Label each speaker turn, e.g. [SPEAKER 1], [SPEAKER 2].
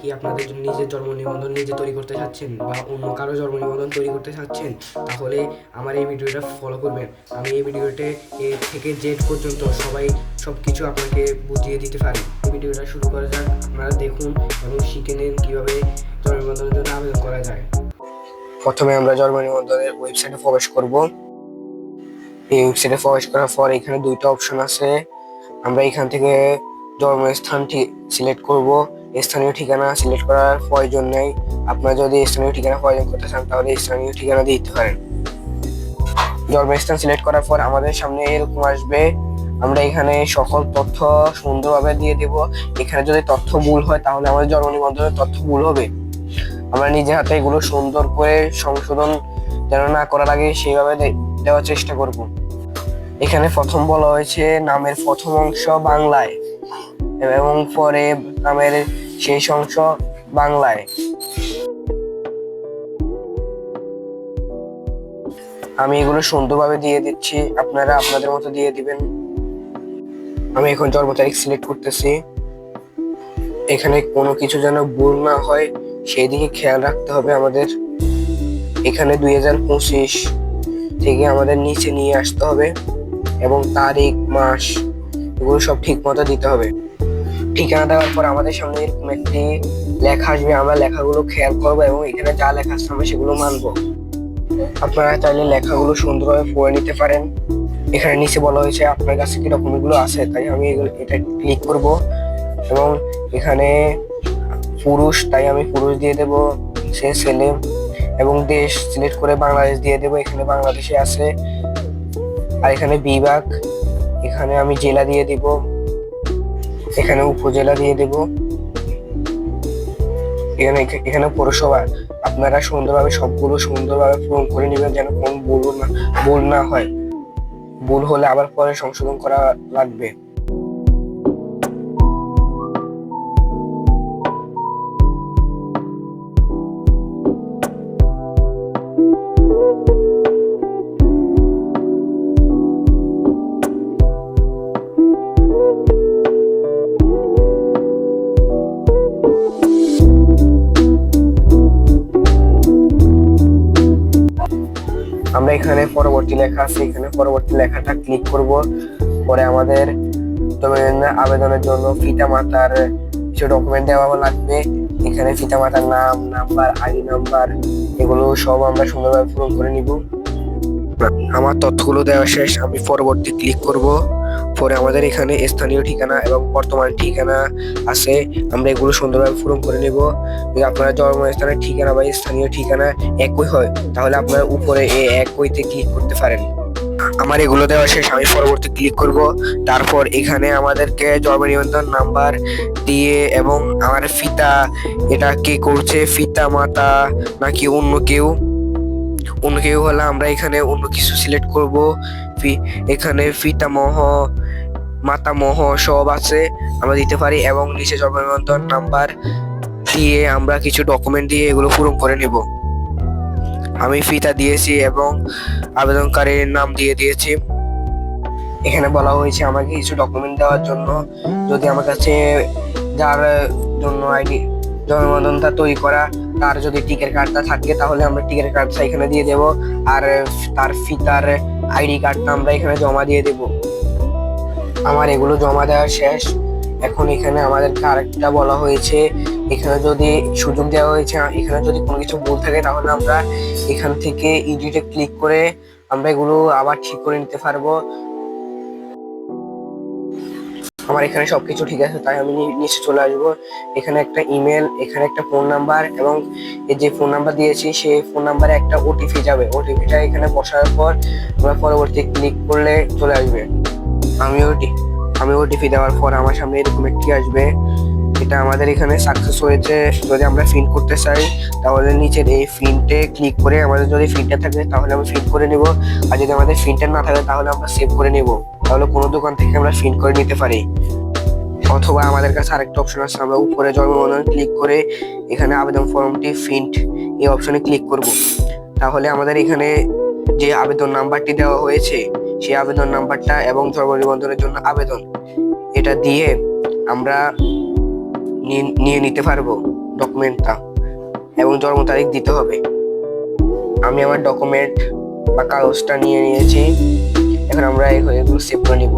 [SPEAKER 1] কি আপনাদের নিজের জন্ম নিবন্ধন নিজে তৈরি করতে চাচ্ছেন বা অন্য কারও জন্ম নিবন্ধন তৈরি করতে চাচ্ছেন, তাহলে আমার এই ভিডিওটা ফলো করবেন। আমি এই ভিডিওতে এ থেকে জেড পর্যন্ত সবাই সব কিছু আপনাকে বুঝিয়ে দিতে পারি। এই ভিডিওটা শুরু করা যাক, আপনারা দেখুন এবং শিখে নিন কীভাবে জন্ম নিবন্ধনের জন্য আবেদন করা যায়। প্রথমে আমরা জন্ম নিবন্ধনের ওয়েবসাইটে প্রবেশ করব। এই ওয়েবসাইটে প্রবেশ করার পর এখানে দুইটা অপশন আছে। আমরা এখান থেকে জন্মস্থানটি সিলেক্ট করব। স্থানীয় ঠিকানা সিলেক্ট করার প্রয়োজন নেই। আপনারা যদি স্থানীয় ঠিকানা প্রয়োজন করতে চান, তাহলে স্থানীয় ঠিকানা দিতে পারেন। জন্মস্থান সিলেক্ট করার পর আমাদের সামনে এরকম আসবে। আমরা এখানে সকল তথ্য সুন্দরভাবে দিয়ে দেব। এখানে যদি তথ্য ভুল হয়, তাহলে আমাদের জন্ম নিবন্ধনের তথ্য ভুল হবে। আমরা নিজের হাতে এগুলো সুন্দর করে সংশোধন যেন না করার আগে সেইভাবে দেওয়ার চেষ্টা করব। এখানে প্রথম বলা হয়েছে, নামের প্রথম অংশ বাংলায় এবং পরে নামের শেষ অংশ বাংলায়। আমি এগুলো সুন্দরভাবে দিয়ে দিচ্ছি, আপনারা আপনাদের মতো দিয়ে দিবেন। আমি এখন জন্ম তারিখ সিলেক্ট করতেছি। এখানে কোনো কিছু যেন ভুল না হয়, সেই দিকে খেয়াল রাখতে হবে আমাদের। এখানে দুই হাজার পঁচিশ থেকে আমাদের নিচে নিয়ে আসতে হবে এবং তারিখ, মাস, এগুলো সব ঠিক মতো দিতে হবে। ঠিকানা দেওয়ার পর আমাদের সামনে এরকম একটি লেখা আসবে। আমরা লেখাগুলো খেয়াল করব এবং এখানে যা লেখা আছে আমরা সেগুলো মানবো। আপনারা চাইলে লেখাগুলো সুন্দরভাবে পড়ে নিতে পারেন। এখানে নিচে বলা হয়েছে, আপনার কাছে কি ডকুমেন্টগুলো আছে? তাই আমি এগুলো এটা ক্লিক করব এবং এখানে পুরুষ, তাই আমি পুরুষ দিয়ে দেব। সে ছেলে এবং দেশ সিলেক্ট করে বাংলাদেশ দিয়ে দেব। এখানে বাংলাদেশে আছে। আর এখানে বিভাগ। এখানে আমি জেলা দিয়ে দিব। এখানে উপজেলা দিয়ে দেব। এখানে এখানে পৌরসভা। আপনারা সুন্দরভাবে, সবগুলো সুন্দরভাবে পূরণ করে নেবেন যেন কোন ভুল না ভুল না হয়। ভুল হলে আবার পরে সংশোধন করা লাগবে। আমরা এখানে পরবর্তী লেখা আছে, এখানে পরবর্তী লেখাটা ক্লিক করব। পরে আমাদের আবেদনের জন্য পিতা মাতার কিছু ডকুমেন্ট দেওয়া লাগবে। এখানে পিতা মাতার নাম নাম্বার আইডি নাম্বার এগুলো সব আমরা সুন্দরভাবে পূরণ করে নিব। আমার তথ্যগুলো দেওয়া শেষ, আমি পরবর্তী ক্লিক করব। পরে আমাদের এখানে স্থানীয় ঠিকানা এবং বর্তমান ঠিকানা আছে। আমরা এগুলো সুন্দরভাবে পূরণ করে নেব। যদি আপনার জন্মস্থানের ঠিকানা বা স্থানীয় ঠিকানা একই হয়, তাহলে আপনারা উপরে এই একইতে ক্লিক করতে পারেন। আমার এগুলো দেওয়া শেষ, আমি পরবর্তী ক্লিক করব। তারপর এখানে আমাদেরকে জন্ম নিবন্ধন নাম্বার দিয়ে এবং আমার ফিতা এটা কে করছে? ফিতা মাতা, নাকি অন্য কেউ? অন্য কেউ হলে আমরা এখানে অন্য কিছু সিলেক্ট করব। এখানে ফিতামহ, মাতামহ সব আছে, আমরা দিতে পারি এবং নিচে জন্ম নিবন্ধন নাম্বার দিয়ে আমরা কিছু ডকুমেন্ট দিয়ে এগুলো পূরণ করে নেব। আমি ফিতা দিয়েছি এবং আবেদনকারীর নাম দিয়ে দিয়েছি। এখানে বলা হয়েছে আমাকে কিছু ডকুমেন্ট দেওয়ার জন্য। যদি আমার কাছে যার জন্য আইডি জন্মনিবন্ধনটা তৈরি করা তার যদি টিকেট কার্ডটা থাকে, তাহলে আমরা টিকেট কার্ডটা এখানে দিয়ে দেব। আর তার ফিতার আইডি কার্ডটা আমরা এখানে জমা দিয়ে দেব। আমার এগুলো জমা দেওয়া শেষ। এখন এখানে আমাদেরকে আরেকটা বলা হয়েছে। এখানে যদি সুযোগ দেওয়া হয়েছে, এখানে যদি কোনো কিছু ভুল থাকে, তাহলে আমরা এখান থেকে ইডিটে ক্লিক করে আমরা এগুলো আবার ঠিক করে নিতে পারব। আমার এখানে সব কিছু ঠিক আছে, তাই আমি নিচে চলে আসব। এখানে একটা ইমেল এখানে একটা ফোন নাম্বার এবং যে ফোন নাম্বার দিয়েছি, সেই ফোন নাম্বারে একটা ওটিপি যাবে। ওটিপিটা এখানে বসার পর আমরা পরবর্তী ক্লিক করলে চলে আসবে। আমি ওটি আমি ওটিপি দেওয়ার পর আমার সামনে এরকম একটি আসবে। এটা আমাদের এখানে সাকসেস হয়েছে। যদি আমরা ফিন করতে চাই, তাহলে নিচের এই ফিনটে ক্লিক করে আমাদের যদি ফিনটা থাকে, তাহলে আমরা ফিন করে নিব। আর যদি আমাদের ফিনটা না থাকে, তাহলে আমরা সেভ করে নিব। তাহলে কোনো দোকান থেকে আমরা ফিন করে নিতে পারি। অথবা আমাদের কাছে আরেকটা অপশন আছে, আমরা উপরে জন্মনিবন্ধন ক্লিক করে এখানে আবেদন ফর্মটি ফিন্ট এই অপশনে ক্লিক করব। তাহলে আমাদের এখানে যে আবেদন নাম্বারটি দেওয়া হয়েছে, সেই আবেদন নাম্বারটা এবং জন্ম নিবন্ধনের জন্য আবেদন, এটা দিয়ে আমরা নিয়ে নিতে পারব ডকুমেন্টটা এবং জন্ম তারিখ দিতে হবে। আমি আমার ডকুমেন্ট বা কাগজটা নিয়ে নিয়েছি। এখন আমরা এগুলো সেভ করে নিব।